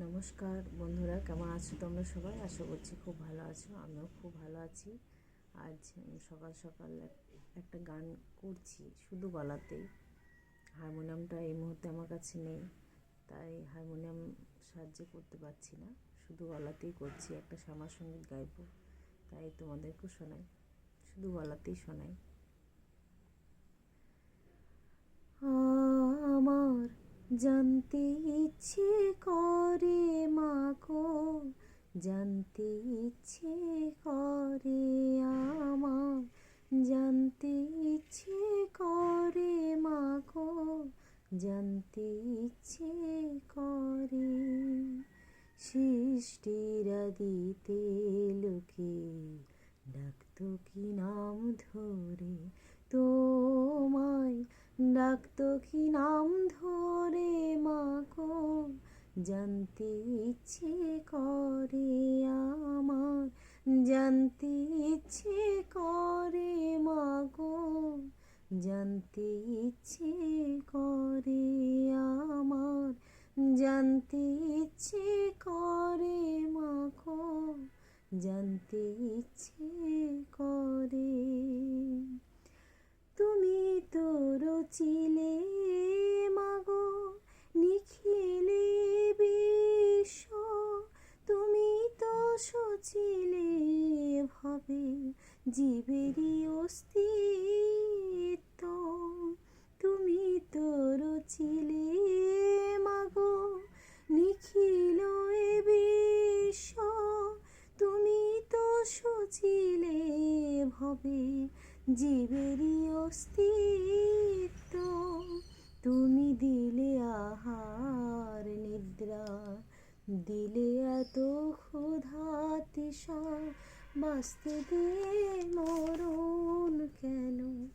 নমস্কার বন্ধুরা, কেমন আছো তোমরা সবাই? আশা করছি খুব ভালো আছো, আমিও খুব ভালো আছি। আজ সকাল সকাল একটা গান করছি, শুধু গলাতেই। হারমোনিয়ামটা এই মুহূর্তে আমার কাছে নেই, তাই হারমোনিয়াম সাহায্য করতে পারছি না। শুধু গলাতেই করছি, একটা শ্যামা সংগীত গাইবো, তাই তোমাদেরকেও শোনাই। শুধু গলাতেই শোনাই। আমার জানতে ইচ্ছে করে, মাগো। জানতে ইচ্ছে করে আমার। জানতে ইচ্ছে করে, মাগো। জানতে ইচ্ছে করে সৃষ্টিরা দিতে লোকে ডাকতো কি নাম ধরে? তোমায় ডাকতো কি নাম ধরে মাগো জানতে ইচ্ছে করে আমার, জানতে ইচ্ছে করে মাগো জানতে ইচ্ছে করে আমার, জানতে ইচ্ছে করে মাগো জানতে ইচ্ছে করে তুমি তো রচিলে মাগো নিখিলে বিশ্ব তুমি তো সচিলে ভাবে জীবেরই অস্তিত্ব। তুমি তো রচিলে মাগো, নিখিল এ বিশ্ব। তুমি তো সচিলে ভবে, জীবেরই অস্তিত্ব। তুমি দিলে আহার নিদ্রা, দিলে এত ক্ষুধা তৃষা বাঁচতে দিয়ে মরণ কেন?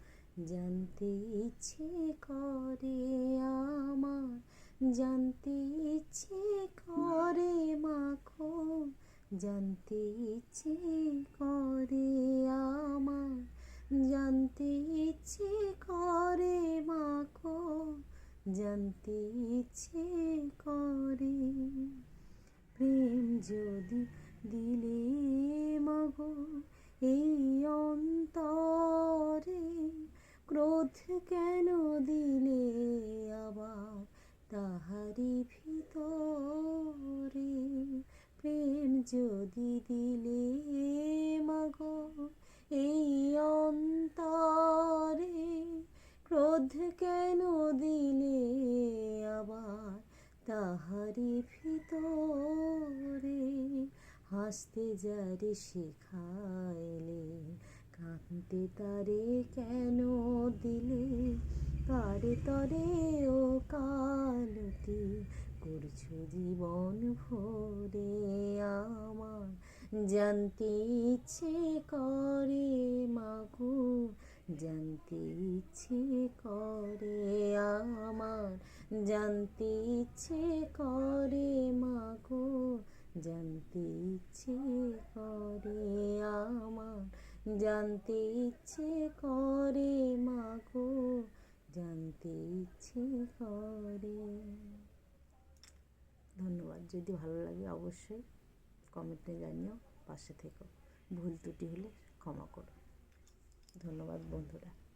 জানতে ইচ্ছে করে আমার, জানতে ইচ্ছে করে মাখো, জানতে ইচ্ছে করে আমার, জানতে ইচ্ছে করে মাখো, জানতে ইচ্ছে করে। প্রেম যদি দিলে মাগো এই অন্তরে ক্রোধ কেন দিলে আবার তাহারি ভিতরে? প্রেম যদি দিলে মাগো, এই অন্তরে ক্রোধ কেন দিলে আবার তাহারি ভিতরে? হাসতে যারে শেখাইলে কাঁদতে তারে কেন দিলে? তারে তরে ও কালতি করছ জীবন ভরে আমার? জানতে ইচ্ছে করে মাগো, জানতে ইচ্ছে করে আমার। জানতে ইচ্ছে করে মাগো, জানতে ইচ্ছে করে আমার। জানতে ইচ্ছে করে মা মাগো, জানতে ইচ্ছে করে। ধন্যবাদ, যদি ভালো লাগে অবশ্যই কমেন্টে জানিও, পাশে থেকো। ভুল ত্রুটি হলে ক্ষমা করো। ধন্যবাদ, বন্ধুরা।